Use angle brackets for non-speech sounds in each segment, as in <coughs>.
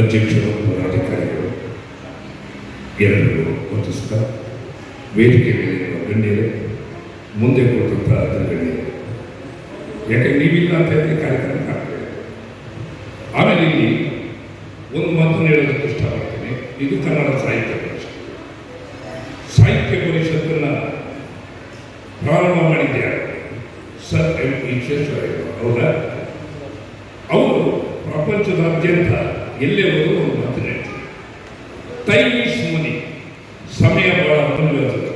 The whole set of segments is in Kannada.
ಅಧ್ಯಕ್ಷರು, ಪದಾಧಿಕಾರಿಗಳು ಎಲ್ಲರಿಗೂ ವಂದಿಸ್ತಾ ವೇದಿಕೆ ಮೇಲಿರುವ ಗಣ್ಯರು, ಮುಂದೆ ಅದರ ಗಣ್ಯರು ಯಾಕೆ ನೀವಿಲ್ಲ ಅಂತ ಹೇಳಿ ಕಾರ್ಯಕ್ರಮ ಆಗ್ತದೆ ಆಮೇಲೆ ಇಲ್ಲಿ ಒಂದು ಮಾತನ್ನು ಹೇಳೋದಕ್ಕೆ ಇಷ್ಟಪಡ್ತೀನಿ. ಇದು ಕನ್ನಡ ಸಾಹಿತ್ಯ ಪರಿಷತ್. ಸಾಹಿತ್ಯ ಪರಿಷತ್ತನ್ನು ಪ್ರಾರಂಭ ಮಾಡಿದ್ದೆ ಸರ್ ಎಂ ವಿಶ್ವೇಶ್ವರಯ್ಯ ಹೌದಾ ಅವರು ಪ್ರಪಂಚದಾದ್ಯಂತ ಎಲ್ಲೇ ಹೋದರೂ ಒಂದು ಮಾತು ಟೈಮ್ ಈಸ್ ಮನಿ ಸಮಯ ಬಹಳ ಅಮೂಲ್ಯವಾದದ್ದು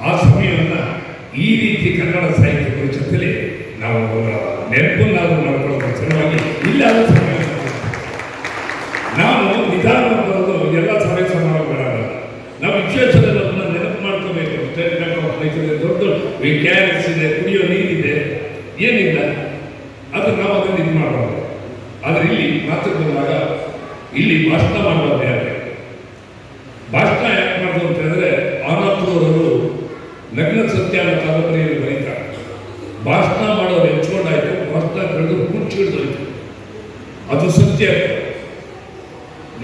ಆ ಸಮಯವನ್ನು ಈ ರೀತಿ ಕನ್ನಡ ಸಾಹಿತ್ಯ ಪರಿಷತ್ತಲ್ಲಿ ನಾವು ನೆನಪನ್ನಾದರೂ ಮಾಡ್ಕೊಳ್ಳೋದ್ರ ಸಲುವಾಗಿ ಇಲ್ಲಾದ ಸಮಯ ನಾವು ನಿಧಾನ ಬರೋದು ಎಲ್ಲ ಸಭೆ ಸಮಾರಂಭಗಳಾಗ ನಾವು ವಿಶ್ವೇಶ್ವರಯ್ಯನವ್ರನ್ನ ನೆನಪು ಮಾಡ್ಕೋಬೇಕು ಮೈಸೂರಿಗೆ ದೊಡ್ಡ ದೊಡ್ಡ ಇದೆ, ಕುಡಿಯೋ ನೀರಿದೆ. ಏನಿಲ್ಲ. ಅದು ನಾವು ಅದನ್ನು ಇದು ಮಾಡಬಾರ್ದು ಆದರೆ ಇಲ್ಲಿ ಮಾತ್ರ ಬಂದಾಗ ಇಲ್ಲಿ ಭಾಷಣ ಯಾರು ಭಾಷಣ ಯಾಕೆ ಮಾಡೋದು ಅಂತ ಹೇಳಿದ್ರೆ ಆನಂದರವರು ನಗ್ನ ಸತ್ಯ ಕಾದಂಬರಿಯಲ್ಲಿ ಬರೀತಾರೆ. ಭಾಷಣ ಮಾಡೋರು ಹೆಚ್ಕೊಂಡಾಯ್ತು ಭಾಷಣ ಕಳೆದು ಮುಚ್ಚಿಡ್ದೋಯ್ತು ಅದು ಸತ್ಯ.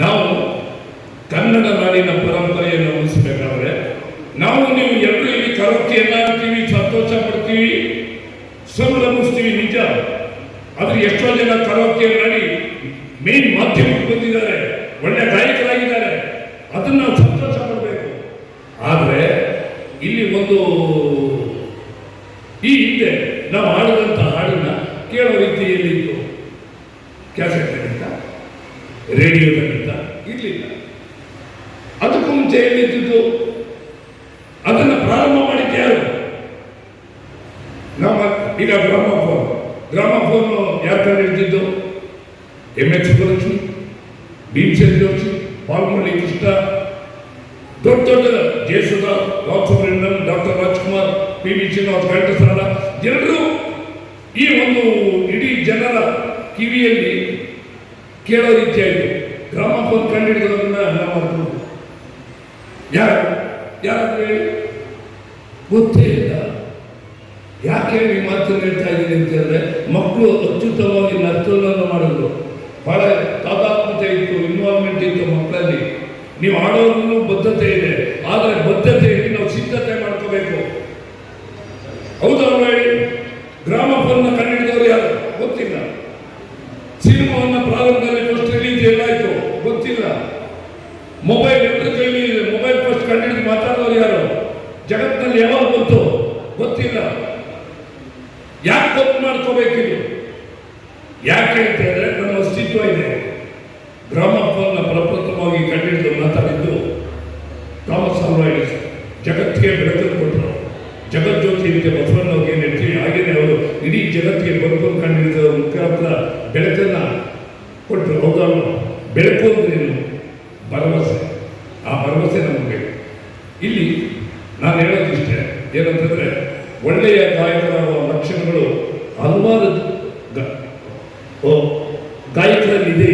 ನಾವು ಕನ್ನಡ ನಾಡಿನ ಪರಂಪರೆಯನ್ನು ಉಳಿಸಬೇಕಾದ್ರೆ, ನಾವು ನೀವು ಎಲ್ಲರೂ ಇಲ್ಲಿ ಕರೋಕೆಯನ್ನ ಅಂತೀವಿ, ಸಂತೋಷ ಪಡ್ತೀವಿ, ಸಂಭ್ರಮಿಸ್ತೀವಿ, ನಿಜ. ಆದ್ರೆ ಎಷ್ಟೋ ಜನ ಕರೋಕೆ ಮಾಡಿ ಮೇನ್ ಮಾಧ್ಯಮಕ್ಕೆ ಬಂದಿದ್ದಾರೆ ಒಳ್ಳೆ ಗಾಯಕರಾಗಿದ್ದಾರೆ. ಅದನ್ನು ನಾವು ಸಂತೋಷ ಪಡಬೇಕು. ಆದರೆ ಇಲ್ಲಿ ಒಂದು ಈ ಹಿಂದೆ ನಾವು ಹಾಡಿದಂಥ ಹಾಡನ್ನ ಕೇಳೋ ರೀತಿಯಲ್ಲಿ ಇತ್ತು ಕ್ಯಾಸೆಟ್ಗಳಿಂದ ರೇಡಿಯೋಗಳಿಂದ ಇರಲಿಲ್ಲ ಅದಕ್ಕೂ ಮುಂಚೆ ಎಲ್ಲಿದ್ದು ಅದನ್ನು ಪ್ರಾರಂಭ ಮಾಡಿದ್ದು ಯಾರು ನಮ್ಮ ಈಗ ಗ್ರಾಮಫೋನ್ ಗ್ರಾಮಫೋನ್ ಯಾರು ಕಂಡಿಡ್ತಿದ್ದು ಎಂ ಎಚ್ ಸುಬ್ಬಲಕ್ಷ್ಮಿ ಭೀಮಸೇನ್ ಜೋಶಿ ಪಾಲ್ಮಳ್ಳಿ ಕೃಷ್ಣ ದೊಡ್ಡ ದೊಡ್ಡ Jayasudha Ramasubramanyam doctor Rajkumar P V Srinivas Ghantasala ಎಲ್ಲರೂ ಈ ಒಂದು ಇಡೀ ಜನರ ಕಿವಿಯಲ್ಲಿ ಕೇಳೋ ರೀತಿಯಾಗಿ ಗ್ರಾಮಫೋನ್ ಕಂಡುಹಿಡಿದವರನ್ನ ನಾವು ಅರ್ಥ ಯಾರು? ಯಾರು ಹೇಳಿ? ಗೊತ್ತೇ ಇಲ್ಲ. ಯಾಕೆ ಈ ಮಾತನ್ನು ಹೇಳ್ತಾ ಇದ್ದೀನಿ ಅಂತ ಹೇಳಿದ್ರೆ, ಮಕ್ಕಳು ಅತ್ಯುತ್ತಮವಾಗಿ ನರ್ತನವನ್ನು ಮಾಡಿದ್ರು. ನೀವು ಆಡೋದ್ರೂ ಬದ್ಧತೆ ಇದೆ ಆದರೆ ಬದ್ಧತೆಯಲ್ಲಿ ನಾವು ಸಿದ್ಧತೆ ಮಾಡ್ಕೋಬೇಕು ಹೌದಲ್ವ ಹೇಳಿ ಗ್ರಾಮಫೋನ್ನ ಕಂಡುಹಿಡಿದವರು ಯಾರು ಗೊತ್ತಿಲ್ಲ ಸಿನಿಮಾವನ್ನ ಪ್ರಾರಂಭದಲ್ಲಿ ಫಸ್ಟ್ ರಿಲೀಸ್ ಎಲ್ಲಾಯ್ತು ಗೊತ್ತಿಲ್ಲ ಮೊಬೈಲ್ ಎಲ್ಲರ ಕೈಲಿ ಇದೆ ಮೊಬೈಲ್ ಫಸ್ಟ್ ಕಂಡುಹಿಡಿದು ಮಾತಾಡೋರು ಯಾರು ಜಗತ್ತಿನಲ್ಲಿ ಯಾವಾಗ ಗೊತ್ತು ಗೊತ್ತಿಲ್ಲ ಯಾಕೆ ಗೊತ್ತು ಮಾಡ್ಕೋಬೇಕಿದು ಯಾಕೆ ಅಂತ ಹೇಳಿದ್ರೆ ನಮ್ಮ ಅಸ್ತಿತ್ವ ಇದೆ ಗ್ರಾಮಫೋನ್ನ ಪ್ರಪ್ರಥಮವಾಗಿ ಕಂಡುಹಿಡಿದು ಮಾತಾಡಿದ್ದು ಥಾಮಸ್ ಆಲ್ವಾ ಎಡಿಸನ್ ಜಗತ್ತಿಗೆ ಬೆಳಕನ್ನು ಕೊಟ್ಟರು ಜಗಜ್ಯೋತಿ ಅಂತ ಬಸವಣ್ಣವ್ರಿಗೆ ಏನು ಹೇಳ್ತೀವಿ ಹಾಗೇನೆ ಅವರು ಇಡೀ ಜಗತ್ತಿಗೆ ಬೆಳಕನ್ನು ಕಂಡುಹಿಡಿದ ಮುಖಾಂತರ ಬೆಳಕನ್ನ ಕೊಟ್ಟರು ಹೌದಲ್ವ ಬೆಳಕು ಅಂದ್ರೆ ಏನು ಭರವಸೆ ಆ ಭರವಸೆ ನಮಗೆ ಬೇಕು ಇಲ್ಲಿ ನಾನು ಹೇಳೋದಿಷ್ಟೇ ಏನಂತಂದ್ರೆ ಒಳ್ಳೆಯ ಗಾಯಕರಾಗುವ ಲಕ್ಷಣಗಳು ಹಲವಾರು ಗಾಯಕರಲ್ಲಿ ಇದೆ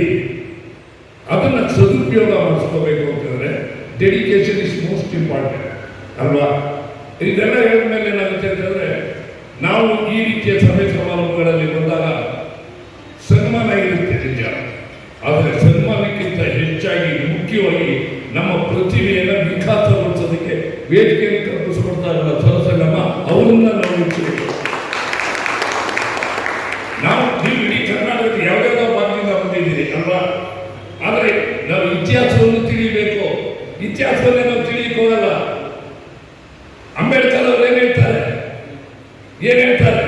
ಅದನ್ನ ಸದುಪಯೋಗ ಮಾಡಿಸ್ಕೋಬೇಕು ಅಂತಂದರೆ ಡೆಡಿಕೇಶನ್ ಇಸ್ ಮೋಸ್ಟ್ ಇಂಪಾರ್ಟೆಂಟ್ ಅಲ್ವಾ? ಇದೆಲ್ಲ ಹೇಳಿದ್ಮೇಲೆ ಏನಾಗುತ್ತೆ ಅಂತಂದರೆ ನಾವು ಈ ರೀತಿಯ ಸಭೆ ಸಮಾರಂಭಗಳಲ್ಲಿ ಬಂದಾಗ ಸನ್ಮಾನ ಇರುತ್ತೆ ನಿಜ ಆದರೆ ಸನ್ಮಾನಕ್ಕಿಂತ ಹೆಚ್ಚಾಗಿ ಮುಖ್ಯವಾಗಿ ನಮ್ಮ ಪ್ರತಿಭೆಯನ್ನು ವಿಕಾಸಗೊಳಿಸೋದಕ್ಕೆ ವೇದಿಕೆಯನ್ನು ಕಲ್ಪಿಸಿಕೊಡ್ತಾ ಸ್ವರಸಂಗಮ ಅವರನ್ನ ನಾವು ಇಟ್ಟಿದ್ದೇವೆ ನಾವು ನೀವು ಇಡೀ ಕರ್ನಾಟಕದ ಯಾವ್ಯಾವ ಭಾಗದಿಂದ ಬಂದಿದ್ದೀರಿ, ಅಲ್ವಾ? ಆದರೆ ನಾವು ಇತಿಹಾಸವನ್ನು ತಿಳಿಯಬೇಕು. ಇತಿಹಾಸವನ್ನೇ ನಾವು ತಿಳಿಯಕ್ಕೆ ಹೋಗಲ್ಲ. ಅಂಬೇಡ್ಕರ್ ಅವರು ಏನ್ ಹೇಳ್ತಾರೆ? ಏನ್ ಹೇಳ್ತಾರೆ?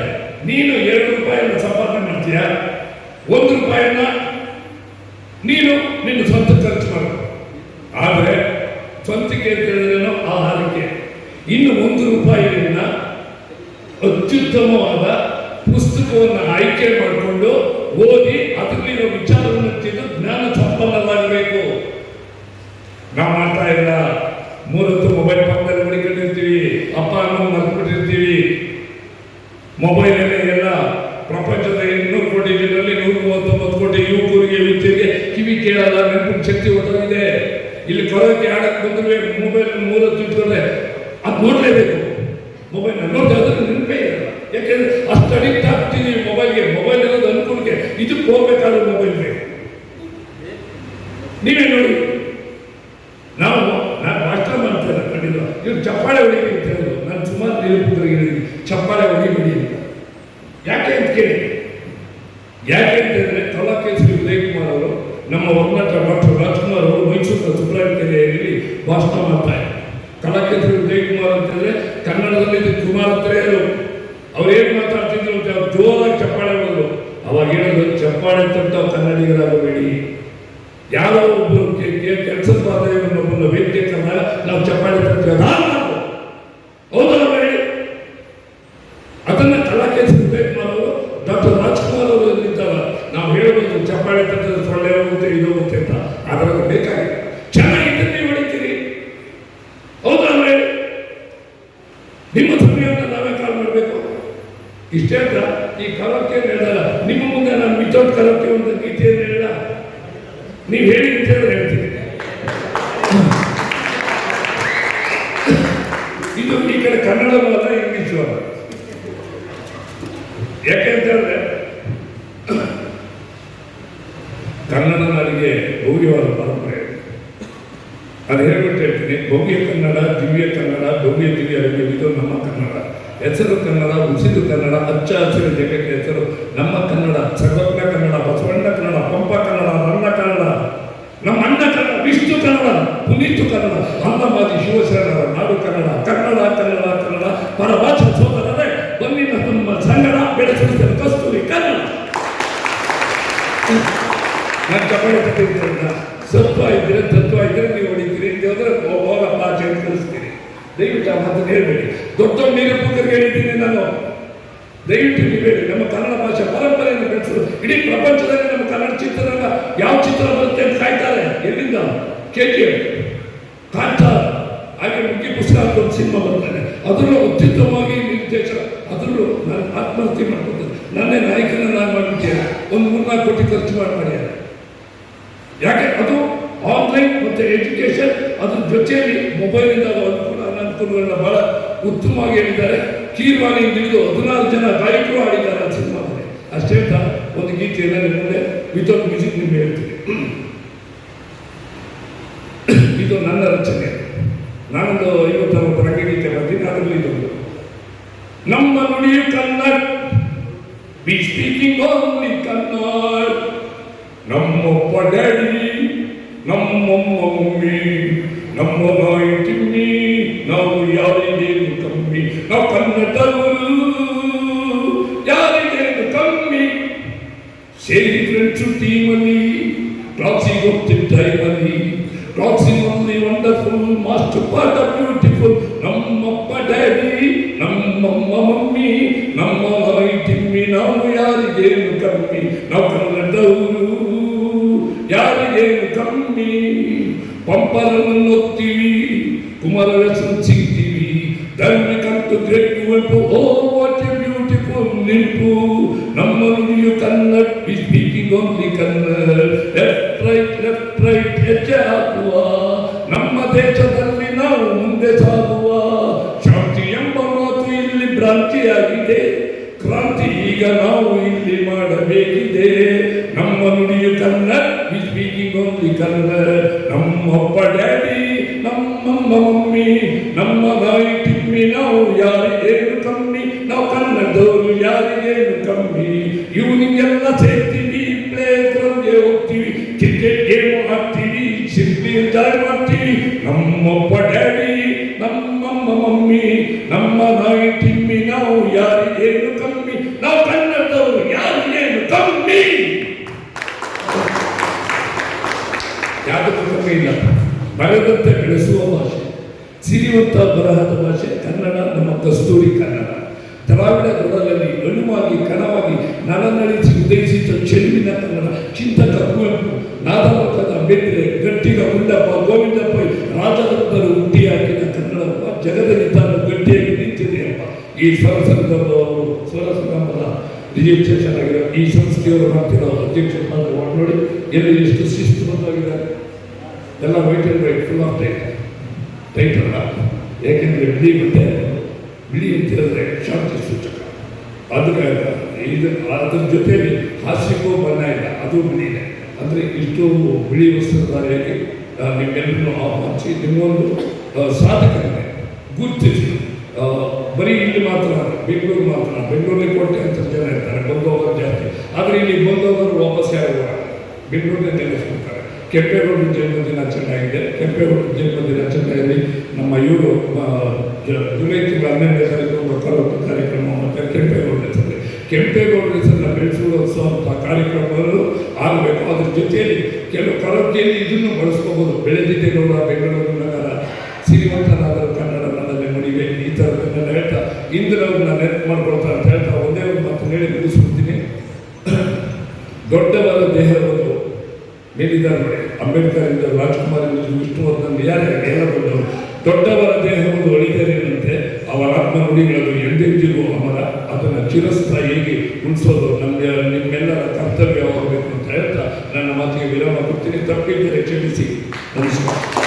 ನೀನು ಎರಡು ರೂಪಾಯಿಯನ್ನು ಸಂಪಾದನೆ ಮಾಡ್ತೀಯ? ಒಂದು ರೂಪಾಯಿಯನ್ನ ನೀನು ನಿನ್ನ ಸ್ವಂತ ಖರ್ಚು ಮಾಡ. ಆದರೆ ಸ್ವಂತಕ್ಕೆ ಅಂತ ಹೇಳಿದ್ರೇನೋ ಆಹಾರಕ್ಕೆ. ಇನ್ನು ಒಂದು ರೂಪಾಯಿಯನ್ನ ಅತ್ಯುತ್ತಮವಾದ ಪುಸ್ತಕವನ್ನು ಆಯ್ಕೆ ಮಾಡಿಕೊಂಡು ಓದಿ ಅದರಲ್ಲಿರೋ ವಿಚಾರವನ್ನು ತಿಳಿದು ಜ್ಞಾನ ಸಂಪನ್ನರಾಗಬೇಕು. ನಾವು ಮಾಡ್ತಾ ಇಲ್ಲ ಮೂರತ್ತು ಮೊಬೈಲ್ ಪಕ್ಕದಲ್ಲಿ ಮಡಿಕೊಂಡಿರ್ತೀವಿ ಅಪ್ಪ ಅಮ್ಮ ಮರ್ಬಿಟ್ಟಿರ್ತೀವಿ ಮೊಬೈಲ್ ಎಲ್ಲ ಪ್ರಪಂಚದ ಇನ್ನೂರು ಕೋಟಿ ಜನರಲ್ಲಿ ನೂರ ಮೂವತ್ತೊಂಬತ್ತು ಕೋಟಿ ಯುವಕರಿಗೆ ಯುವತಿಯರಿಗೆ ಕಿವಿ ಕೇಳಲ್ಲ, ನೆನಪಿನ ಶಕ್ತಿ ಇದೆ ಇಲ್ಲಿ ಕೊರೋಕೆ ಆಡಕ್ಕೆ ಬಂದ್ರೆ ಮೊಬೈಲ್ ಮೂರತ್ತು ಇಟ್ಕೊಂಡ್ರೆ ಅದು ನೋಡ್ಲೇಬೇಕು ಮೊಬೈಲ್ ನೋಡ್ತಾ ಅದ್ರ ನೆನಪೇ ಇರಲ್ಲ ಯಾಕೆಂದ್ರೆ ಅಷ್ಟು ಅಡಿಕ್ಟ್ ಆಗ್ತೀನಿ ಮೊಬೈಲ್ಗೆ ಮೊಬೈಲ್ ಇರೋದು ಅನುಕೂಲಕ್ಕೆ ಇದಕ್ಕೆ ಹೋಗ್ಬೇಕಾದ್ರೆ ಮೊಬೈಲ್ ಬೇಕು ನೀವೇ ನೋಡಿ. ನಾವು, ನಾನು ಮಾಸ್ಟರ್ ಮಾಡ್ತೇನೆ ಖಂಡಿತ ಇವ್ರು ಚಪ್ಪಾಳೆ ಹೊಡಿಬೇಕು ಅಂತ ಹೇಳಿದ್ರು ನಾನು ಸುಮಾರು ನಿರೂಪಕರಿಗೆ ಹೇಳಿದ್ದೀನಿ. ಚಪ್ಪಾಳೆ ಹೊಡಿಬೇಡಿ ಅಂತ. ಯಾಕೆ ಅಂತ ಕೇಳಿ. ಯಾಕೆ ಅಂತ ಹೇಳಿದ್ರೆ ಕಲಾಕೇಸರಿ ಉದಯ್ ಕುಮಾರ್ ಅವರು ನಮ್ಮ ಒರ್ನಾಟ ಡಾಕ್ಟರ್ ರಾಜ್ಕುಮಾರ್ ಅವರು ಮೈಸೂರಿನ ಸುಬ್ರಾಯ ಕೆರೆಯಲ್ಲಿ ಭಾಷಣ ಮಾಡ್ತಾರೆ ಕಲಾಕೇಸರಿ ಉದಯ್ ಕುಮಾರ್ ಅಂತ ಹೇಳಿದ್ರೆ ಕನ್ನಡದಲ್ಲಿ ಕುಮಾರ್ ಹತ್ರ ಅವ್ರು ಏನು ಮಾತಾಡ್ತಿದ್ರು ಅಂತ ಜೋರಾಗಿ ಚಪ್ಪಾಳೆ ಮಾಡೋದು ಅವಾಗ ಹೇಳೋದು, ಚಪ್ಪಾಳೆ ತಂತ ಕನ್ನಡಿಗರಾಗಬೇಡಿ. ಯಾರೋ ಒಬ್ಬರು ಕೆಲಸದ ಬಾಧೆಯನ್ನು ಒಬ್ಬನ ವ್ಯಕ್ತಿ ನಾವು ಚಪ್ಪಾಳೆ ತಟ್ಟುವಾಗ ಹೌದಲ್ಲ ಹೇಳಿ ಅದನ್ನ ಕಲಾಕೇಸರಿ ಉದಯ್ ಕುಮಾರ್ ಅವರು ಡಾಕ್ಟರ್ ರಾಜ್ಕುಮಾರ್ ಅವರು ಇದ್ದಾಗ ನಾವು ಹೇಳ್ಬೋದು ಚಪ್ಪಾಳೆ ತಟ್ಟದ ಸೊಳ್ಳೆ ಹೋಗುತ್ತೆ ಇದು ಹೋಗುತ್ತೆ ಅಂತ ಅದರಲ್ಲಿ ಬೇಕಾಗಿಲ್ಲ ಚೆನ್ನಾಗಿದ್ದರೆ ನೀವು ಹೊಡಿತೀರಿ ಹೌದಾ ಹೇಳಿ ನಿಮ್ಮ ಸಮಯವನ್ನು ನಾವೇ ಕಾಲ್ ಮಾಡಬೇಕು ಇಷ್ಟೇ ಈ ಕಲಕ್ಕೆ ಹೇಳಲ್ಲ ನಿಮ್ಮ ಮುಂದೆ ನಾನು ವಿತೌಟ್ ಕಲಕ್ಕೆ ಒಂದು ಗೀತೆಯನ್ನು ಹೇಳ ನೀವು ಹೇಳಿ ಅಂತ ಹೇಳಿದ್ರೆ ಹೇಳ್ತೀನಿ. ಇದು ಈ ಕಡೆ ಕನ್ನಡವೂ ಅಲ್ಲ ಇಂಗ್ಲೀಷು ಅಲ್ಲ ಯಾಕೆ ಅಂತ ಹೇಳಿದ್ರೆ, ಕನ್ನಡ ನಾಡಿಗೆ ಭವ್ಯವಾದ ಪರಂಪರೆ. ಅದು ಹೇಳ್ಬಿಟ್ಟು ಹೇಳ್ತೀನಿ, ಭವ್ಯ ಕನ್ನಡ, ದಿವ್ಯ ಕನ್ನಡ, ಭವ್ಯ ದಿವ್ಯ ಇದು ನಮ್ಮ ಕನ್ನಡ. ಹೆಸರು ಕನ್ನಡ, ಉಸಿರು ಕನ್ನಡ, ಅಚ್ಚ ಹಸಿರು ಜಗಕ್ಕೆ ಹೆಸರು. ನಮ್ಮ ಕನ್ನಡ, ಸರ್ವಜ್ಞ ಕನ್ನಡ, ಬಸವಣ್ಣ ಕನ್ನಡ, ಪಂಪ ಕನ್ನಡ, ನನ್ನ ಕನ್ನಡ, ನಮ್ಮ ಅಣ್ಣ ಕನ್ನಡ, ವಿಷ್ಣು ಕನ್ನಡ, ಪುನೀತು ಕನ್ನಡ ಅನ್ನಮಾದಿ ಶಿವಶರಣರ, ನಾಡು ಕನ್ನಡ ಕನ್ನಡ ಕನ್ನಡ ಕನ್ನಡ, ಪರಭಾಷಾ ಸೋದರರೇ, ಬಂದಿನ ನಮ್ಮ ಸಂಗಡ ಬೆಳೆಸುವ ಕಸ್ತೂರಿ ಕನ್ನಡ. ನಾನು ಚಪ್ಪಾಳೆ ತಟ್ಟಿದ್ರಿಂದ ಸತ್ವ ಇದ್ರೆ ತತ್ವ ಇದ್ರೆ ನೀವು ಹೊಡಿತೀರಿ. ಅಂತ ಹೇಳಿದ್ರೆ ಹೋಗಪ್ಪ ಅಂತ ಕಳಿಸ್ತೀರಿ. ದಯವಿಟ್ಟು ಆ ಮಾತನ್ನು ಹೇಳ್ಬೇಡಿ. ದೊಡ್ಡ ಹೇಳಿದ್ದೀನಿ ನಾನು. ದಯವಿಟ್ಟು ನೀವು ಹೇಳಿ ನಮ್ಮ ಕನ್ನಡ ಭಾಷೆ ಪರಂಪರೆಯನ್ನು ಬೆಳೆಸಲು ಇಡೀ ಪ್ರಪಂಚದಲ್ಲಿ ನಮ್ಮ ಕನ್ನಡ ಚಿತ್ರರಂಗ ಯಾವ ಚಿತ್ರ ಬರುತ್ತೆ ಅಂತ ಕಾಯ್ತಾರೆ. ಎಲ್ಲಿಂದ? ಕೆ ಜಿ ಹಾಗೆ ಮುಖ್ಯ ಪುಸ್ತಕ ಒಂದು ಸಿನಿಮಾ ಬರ್ತಾನೆ. ಅದರಲ್ಲೂ ಅತ್ಯುತ್ತಮವಾಗಿ ನಿರ್ದೇಶಕ, ಅದರಲ್ಲೂ ನಾನು ಆತ್ಮಹತ್ಯೆ ಮಾಡ್ಕೊಳ್ತೇನೆ. ನನ್ನೇ ನಾಯಕನ ನಾನು ಮಾಡಿದ್ದೇನೆ ಒಂದು ಮೂರ್ನಾಲ್ಕು ಕೋಟಿ ಖರ್ಚು ಮಾಡಿ ಯಾಕೆ? ಅದು ಆನ್ಲೈನ್ ಮತ್ತು ಎಜುಕೇಶನ್ ಅದ್ರ ಜೊತೆಯಲ್ಲಿ ಮೊಬೈಲಿಂದ ಅನುಕೂಲ, ಅನಾನುಕೂಲಗಳನ್ನ ಬಹಳ ಉತ್ತಮವಾಗಿ ಹೇಳಿದ್ದಾರೆ. ಕೀರ್ವಾಣಿ ತಿಳಿದು ಹದಿನಾರು ಜನ ಗಾಯಕರು ಆಡಿದ್ದಾರೆ ಆ ಸಿನಿಮಾದಲ್ಲಿ ಅಷ್ಟೇ ಅಂತ ಒಂದು ಗೀತೆಯನ್ನು ನಿಮಗೆ ವಿತೌಟ್ ಮ್ಯೂಸಿಕ್ ನಿಮ್ಗೆ ಹೇಳ್ತೀನಿ. <coughs> ಇದು ನನ್ನ ರಚನೆ. ನಾನೊಂದು ಐವತ್ತರವತ್ತು ರಂಗಗೀತೆ ಬರ್ತೀನಿ, ಅದರಲ್ಲಿ ಇದೊಂದು ನಮ್ಮ ನುಡಿಯು Kannada be speaking only Kannada. ನಾವು ಕನ್ನಡವರು ಯಾರಿಗೇನು ಕಮ್ಮಿ ಸೇರಿ ಫ್ರೆಂಡ್ಸು ಟೀಮಲ್ಲಿ ಕ್ಲಾಸಿಗೆ ಹೋಗ್ತಿದ್ದ ಟೈಮಲ್ಲಿ classing only wonderful master part of beautiful ನಮ್ಮಪ್ಪ ಡ್ಯಾಡಿ ನಮ್ಮಮ್ಮ ಮಮ್ಮಿ ನಮ್ಮ ನಾಯಿ ತಿಮ್ಮಿ ನಾವು ಯಾರಿಗೇನು ಕಮ್ಮಿ ನಾವು ಕನ್ನಡದವರು ಯಾರಿಗೇನು ಕಮ್ಮಿ ಪಂಪರನ್ನು ಓದ್ತೀವಿ Kuvempu oh what a beautiful ನಿಂಪು. ನಮ್ಮ ನುಡಿಯು Kannada be speaking only Kannada. Left right left right ಹೆಜ್ಜೆ ಹಾಕುವ. ನಮ್ಮ ದೇಶದಲ್ಲಿ ನಾವು ಮುಂದೆ ಸಾಗುವ. ಶಾಂತಿ ಎಂಬ ಮಾತು ಇಲ್ಲಿ ಭ್ರಾಂತಿಯಾಗಿದೆ. ಕ್ರಾಂತಿ ಈಗ ನಾವು ನುಡಿಯು Kannada we speaking only Kannada ನಮ್ಮಪ್ಪ ಡ್ಯಾಡಿ ನಮ್ಮಮ್ಮ ಮಮ್ಮಿ, ನಮ್ಮ ನಾಯಿ ಟಿಮ್ಮಿ, ನಾವು ಯಾರಿಗೇನು ಕಮ್ಮಿ, ನಾವು ಕನ್ನಡದವರು ಯಾರಿಗೇನು ಕಮ್ಮಿ. ಇವನಿಗೆಲ್ಲ ಸೇರ್ತೀವಿ ಪ್ಲೇ ಗ್ರೌಂಡ್ಗೆ ಹೋಗ್ತೀವಿ, ಕ್ರಿಕೆಟ್ ಗೇಮ್ ಆಡ್ತೀವಿ, ಸಿಂಪಿ ಎಂಜಾಯ್ ಮಾಡ್ತೀವಿ. ನಮ್ಮಪ್ಪ ಡ್ಯಾಡಿ ನಮ್ಮಮ್ಮ ಮಮ್ಮಿ, ನಮ್ಮ ನಾಯಿ ಟಿಮ್ಮಿ ನಾವು ಯಾರಿಗೇನು ಕಮ್ಮಿ ನಾವು ಕನ್ನಡದವರು ಯಾರಿಗೇನು ಕಮ್ಮಿ ಯಾವುದಕ್ಕೂ ಕಮ್ಮಿ ಇಲ್ಲ ಬರೆದಂತೆ ಬೆಳೆಸುವ ಭಾಷೆ. ಸಿರಿವಂತ ಬರಹದ ಭಾಷೆ, ಕನ್ನಡ, ನಮ್ಮ ಕಸ್ತೂರಿ ಕನ್ನಡ. ದ್ರಾವಿಡ ದೊಡಲಲ್ಲಿ ಅಣುವಾಗಿ ಕನವಾಗಿ ನನನಳಿಸಿ ಉದಯಿಸಿದ ಚೆಲುವಿನ ಕನ್ನಡ, ಚಿಂತಕ ಕುವೆಂಪು ನಾದಪಕ್ಕದ ಅಂಬೇಡ್ಕರ್ ಗಟ್ಟಿಗ ಗುಂಡಪ್ಪ ಗೋವಿಂದಪ್ಪ ರಾಜರತ್ನರು ಹುಟ್ಟಿ ಹಾಕಿದ ಕನ್ನಡಪ್ಪ ಜಗದಲ್ಲಿ ತಾನು ಗಟ್ಟಿಯಾಗಿ ನಿಂತಿದೆ ಅಪ್ಪ ಈ ಸ್ವರಸಂಗಮವರು ಸ್ವರಸಂಗಮದ ರಿಜಿಸ್ಟ್ರೇಷನ್ ಚೆನ್ನಾಗಿರೋ ಈ ಸಂಸ್ಥೆಯವರು ಮಾಡ್ತಿರೋ ಅಧ್ಯಕ್ಷ ನೋಡಿ, ಎಲ್ಲಿ ಎಷ್ಟು ಶಿಸ್ತುಬದ್ಧವಾಗಿದ್ದಾರೆ ಎಲ್ಲ white and white full of tight tight ಅಲ್ಲ ಏಕೆಂದರೆ ಬಿಳಿ ಬಟ್ಟೆ ಬಿಳಿ ಅಂತ ಶಾಂತಿ ಸೂಚಕ. ಅದಕ್ಕೆ ಇದು ಅದ್ರ ಜೊತೆಯಲ್ಲಿ ಹಾಸ್ಯಕ್ಕೂ ಬಣ್ಣ ಇಲ್ಲ ಅದು ಬಿಳಿನೇ ಅಂದರೆ ಇಷ್ಟು ಬಿಳಿ ವಸ್ತ್ರಧಾರಿಯಾಗಿ ಆ, ಹಚ್ಚಿ ನಿಮ್ಮೊಂದು ಸಾಧಕರನ್ನೇ ಗುರುತಿಸಿ. ಬರೀ ಇಲ್ಲಿ ಮಾತ್ರ ಬೆಂಗಳೂರು ಮಾತ್ರ ಬೆಂಗಳೂರಲ್ಲಿ ಕೋಟೆ ಅಂತ ಜನ ಇರ್ತಾರೆ ಬಂದವರು ಜಾಸ್ತಿ. ಆದರೆ ಇಲ್ಲಿ ಬಂದವರು ವಾಪಸ್ ಯಾರು. ಬೆಂಗಳೂರಿನ ನೆಲೆಸ್ಕೊಳ್ತಾರೆ ಕೆಂಪೇಗೌಡರ ಜನ್ಮದಿನ ಚೆನ್ನಾಗಿದೆ ಕೆಂಪೇಗೌಡರ ಜನ್ಮದಿನ ದಿನಾಚರಣೆಯಲ್ಲಿ ನಮ್ಮ ಇವರು ಜುಲೈ ತಿಂಗಳ ಹನ್ನೆರಡನೇ ತಾರೀಕು ಕರೋಕೆ ಕಾರ್ಯಕ್ರಮ ಮತ್ತು ಕೆಂಪೇಗೌಡರ ಹೆಸರಲ್ಲಿ ಕೆಂಪೇಗೌಡರ ಹೆಸರನ್ನ ಬೆಳೆಸುವಂಥ ಕಾರ್ಯಕ್ರಮಗಳು ಆಗಬೇಕು ಅದ್ರ ಜೊತೆಯಲ್ಲಿ ಕೆಲವು ಕರೋಕೆಯಲ್ಲಿ ಇದನ್ನು ಬಳಸ್ಕೋಬೋದು. ಬೆಳೆದಿದ್ದೆ ಗೌಡ, ಬೆಂಗಳೂರು ನಗರ ಶ್ರೀಮಂತನಾದರೂ ಕನ್ನಡ ನನ್ನಲ್ಲಿ ನುಡಿವೆ ಈ ಥರದನ್ನೆಲ್ಲ ಹೇಳ್ತಾ ಇಂದಿರವನ್ನ ನೆನಪು ಮಾಡ್ಕೊಳ್ತಾ ಅಂತ ಹೇಳ್ತಾ ಒಂದೇ ಒಂದು ಮಾತು ಹೇಳಿ ಮುಗಿಸ್ಬಿಡ್ತೀನಿ ದೊಡ್ಡವರ ದೇಹವನ್ನು ಮೇಲಿದ್ದಾರೆ ನೋಡಿ ಅಂಬೇಡ್ಕರ್ ಇಂದ ರಾಜ್ಕುಮಾರ್ ಇಂದ ಎಲ್ಲ ದೊಡ್ಡವರು ದೇಹವನ್ನು ಒಳಿದರೇನಂತೆ ಅವರ ಆತ್ಮ ನುಡಿಗಳನ್ನು ಎಂದೆಂದಿಗೂ ಅಮರ ಅದನ್ನು ಚಿರಸ್ಥಾಯಿಗೆ ಉಳಿಸೋದು? ನಮಗೆ, ನಿಮ್ಮೆಲ್ಲರ ಕರ್ತವ್ಯವಾಗಬೇಕು ಅಂತ ಹೇಳ್ತಾ ನನ್ನ ಮಾತಿಗೆ ವಿರಾಮ ಕೊಡ್ತೀನಿ. ತಪ್ಪಿದ್ದರೆ ಕ್ಷಮಿಸಿ. ನಮಸ್ಕಾರ.